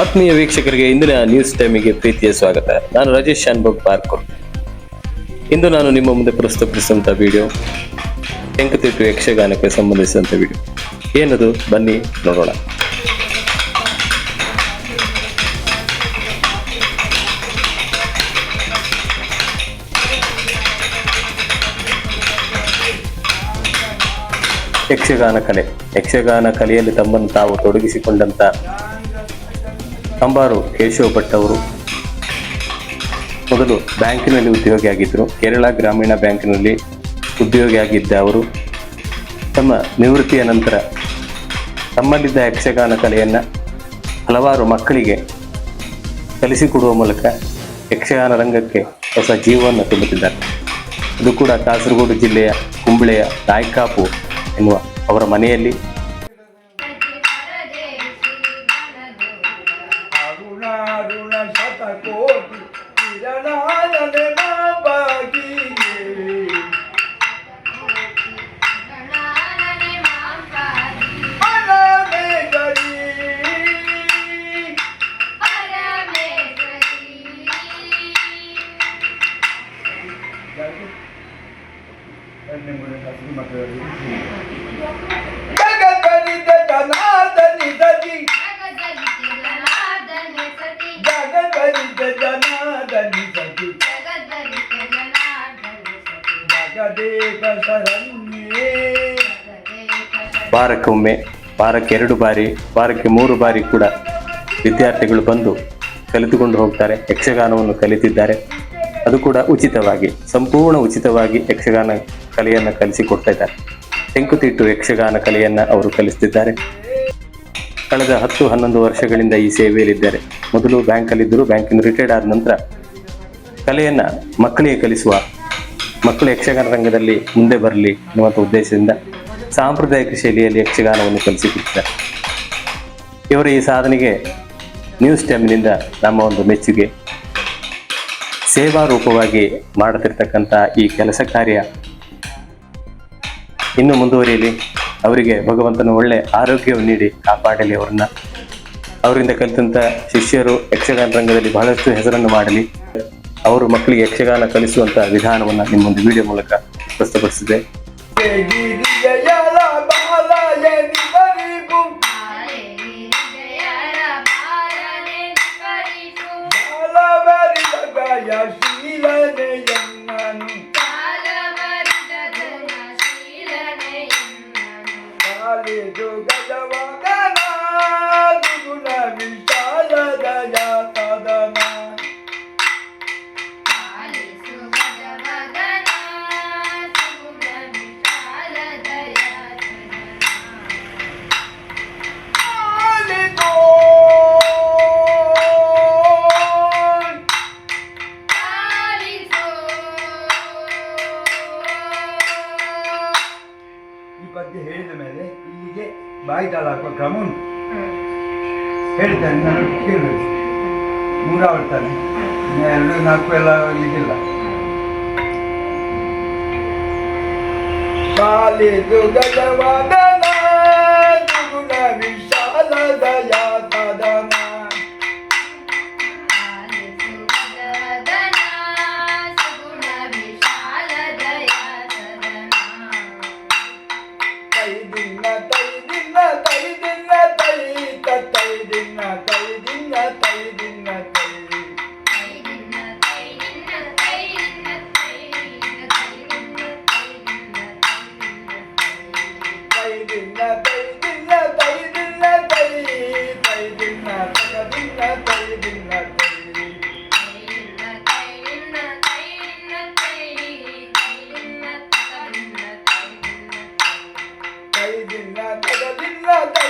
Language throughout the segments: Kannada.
ಆತ್ಮೀಯ ವೀಕ್ಷಕರಿಗೆ ಇಂದಿನ ನ್ಯೂಸ್ ಟೈಮಿಗೆ ಪ್ರೀತಿಯ ಸ್ವಾಗತ. ನಾನು ರಾಜೇಶ್ ಶಾನ್ಭೋಗ್ ಪಾರ್ಕರ್. ಇಂದು ನಾನು ನಿಮ್ಮ ಮುಂದೆ ಪ್ರಸ್ತುತಪಡಿಸುವಂತ ವಿಡಿಯೋ ತೆಂಕುತಿಟ್ಟು ಯಕ್ಷಗಾನಕ್ಕೆ ಸಂಬಂಧಿಸಿದಂಥ ವಿಡಿಯೋ ಏನದು? ಬನ್ನಿ, ನೋಡೋಣ. ಯಕ್ಷಗಾನ ಕಲೆ. ಯಕ್ಷಗಾನ ಕಲೆಯಲ್ಲಿ ತಮ್ಮನ್ನು ತಾವು ತೊಡಗಿಸಿಕೊಂಡಂತ ಅಂಬಾರು ಕೇಶವ ಭಟ್ ಅವರು ಮೊದಲು ಬ್ಯಾಂಕಿನಲ್ಲಿ ಉದ್ಯೋಗಿ ಆಗಿದ್ದರು ಕೇರಳ ಗ್ರಾಮೀಣ ಬ್ಯಾಂಕಿನಲ್ಲಿ ಉದ್ಯೋಗಿ ಆಗಿದ್ದ ಅವರು ತಮ್ಮ ನಿವೃತ್ತಿಯ ನಂತರ ತಮ್ಮಲ್ಲಿದ್ದ ಯಕ್ಷಗಾನ ಕಲೆಯನ್ನು ಹಲವಾರು ಮಕ್ಕಳಿಗೆ ಕಲಿಸಿಕೊಡುವ ಮೂಲಕ ಯಕ್ಷಗಾನ ರಂಗಕ್ಕೆ ಹೊಸ ಜೀವವನ್ನು ತುಂಬುತ್ತಿದ್ದಾರೆ. ಇದು ಕೂಡ ಕಾಸರಗೋಡು ಜಿಲ್ಲೆಯ ಕುಂಬಳೆಯ ತಾಯ್ಕಾಪು ಎನ್ನುವ ಅವರ ಮನೆಯಲ್ಲಿ તકોટી કિરણાયન ના ભાગી અને મને સાસરી માટે ಜಗತ್ತನಿದ ಜನಾರ್ದನಿ ಸತಿ ಜಗದೇಕ ಶರಣ್ಯೇ ವಾರಕ್ಕೊಮ್ಮೆ ವಾರಕ್ಕೆ ಎರಡು ಬಾರಿ, ವಾರಕ್ಕೆ ಮೂರು ಬಾರಿ ಕೂಡ ವಿದ್ಯಾರ್ಥಿಗಳು ಬಂದು ಕಲಿತುಕೊಂಡು ಹೋಗ್ತಾರೆ, ಯಕ್ಷಗಾನವನ್ನು ಕಲಿತಿದ್ದಾರೆ. ಅದು ಕೂಡ ಉಚಿತವಾಗಿ, ಸಂಪೂರ್ಣ ಉಚಿತವಾಗಿ ಯಕ್ಷಗಾನ ಕಲೆಯನ್ನು ಕಲಿಸಿಕೊಡ್ತಾ ಇದ್ದಾರೆ. ತೆಂಕುತಿಟ್ಟು ಯಕ್ಷಗಾನ ಕಲೆಯನ್ನು ಅವರು ಕಲಿಸ್ತಿದ್ದಾರೆ. ಕಳೆದ ಹತ್ತು ಹನ್ನೊಂದು ವರ್ಷಗಳಿಂದ ಈ ಸೇವೆಯಲ್ಲಿದ್ದಾರೆ. ಮೊದಲು ಬ್ಯಾಂಕಲ್ಲಿದ್ದರು ಬ್ಯಾಂಕಿನ ರಿಟೈರ್ಡ್ ಆದ ನಂತರ ಕಲೆಯನ್ನು ಮಕ್ಕಳಿಗೆ ಕಲಿಸುವ, ಮಕ್ಕಳು ಯಕ್ಷಗಾನ ರಂಗದಲ್ಲಿ ಮುಂದೆ ಬರಲಿ ಅನ್ನುವಂಥ ಉದ್ದೇಶದಿಂದ ಸಾಂಪ್ರದಾಯಿಕ ಶೈಲಿಯಲ್ಲಿ ಯಕ್ಷಗಾನವನ್ನು ಕಲಿಸಿಕೊಟ್ಟಿದ್ದಾರೆ. ಇವರ ಈ ಸಾಧನೆಗೆ ನ್ಯೂಸ್ ಟೈಮ್ನಿಂದ ನಮ್ಮ ಒಂದು ಮೆಚ್ಚುಗೆ. ಸೇವಾ ರೂಪವಾಗಿ ಮಾಡುತ್ತಿರ್ತಕ್ಕಂಥ ಈ ಕೆಲಸ ಕಾರ್ಯ ಇನ್ನೂ ಮುಂದುವರಿಯಲಿ. ಅವರಿಗೆ ಭಗವಂತನ ಒಳ್ಳೆ ಆರೋಗ್ಯವನ್ನು ನೀಡಿ ಕಾಪಾಡಲಿ ಅವರನ್ನ. ಅವರಿಂದ ಕಲಿತಂಥ ಶಿಷ್ಯರು ಯಕ್ಷಗಾನ ರಂಗದಲ್ಲಿ ಬಹಳಷ್ಟು ಹೆಸರನ್ನು ಮಾಡಲಿ. ಅವರು ಮಕ್ಕಳಿಗೆ ಯಕ್ಷಗಾನ ಕಲಿಸುವಂಥ ವಿಧಾನವನ್ನು ನಿಮ್ಮ ಒಂದು ವಿಡಿಯೋ ಮೂಲಕ ಪ್ರಸ್ತುತಪಡಿಸಿದೆ go go. ಇಲ್ಲಿಗೆ ಬಾಯಿ ತಾಳ ಹಾಕುವ ಕ್ರಮ ಉಂಟು ಹೇಳ್ತಾನೆ ನಾನು ಕೇಳು ಮೂರಾವರ್ತಾನೆ ಇನ್ನು ಎರಡು ನಾಲ್ಕು ಎಲ್ಲ ಇದಿಲ್ಲ ಕಾಲಿದು ಗಜವದನ నిన్న తల్లి Thank you.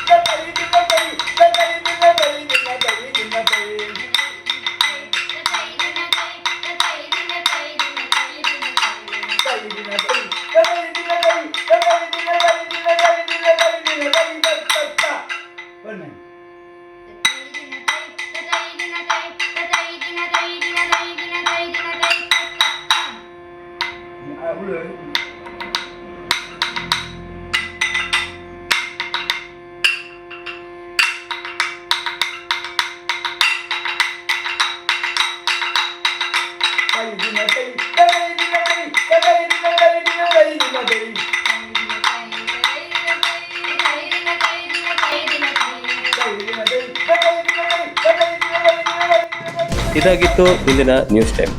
Hello. ಇದಾಗಿತ್ತು ಇಂದಿನ ನ್ಯೂಸ್ ಟೈಮ್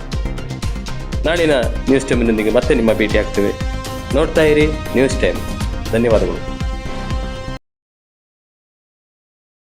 ನಾಳಿನ ನ್ಯೂಸ್ ಟೈಮ್ನೊಂದಿಗೆ ಮತ್ತೆ ನಿಮ್ಮ ಭೇಟಿ ಆಗ್ತೇವೆ ನೋಡ್ತಾ ಇರಿ ನ್ಯೂಸ್ ಟೈಮ್ ಧನ್ಯವಾದಗಳು.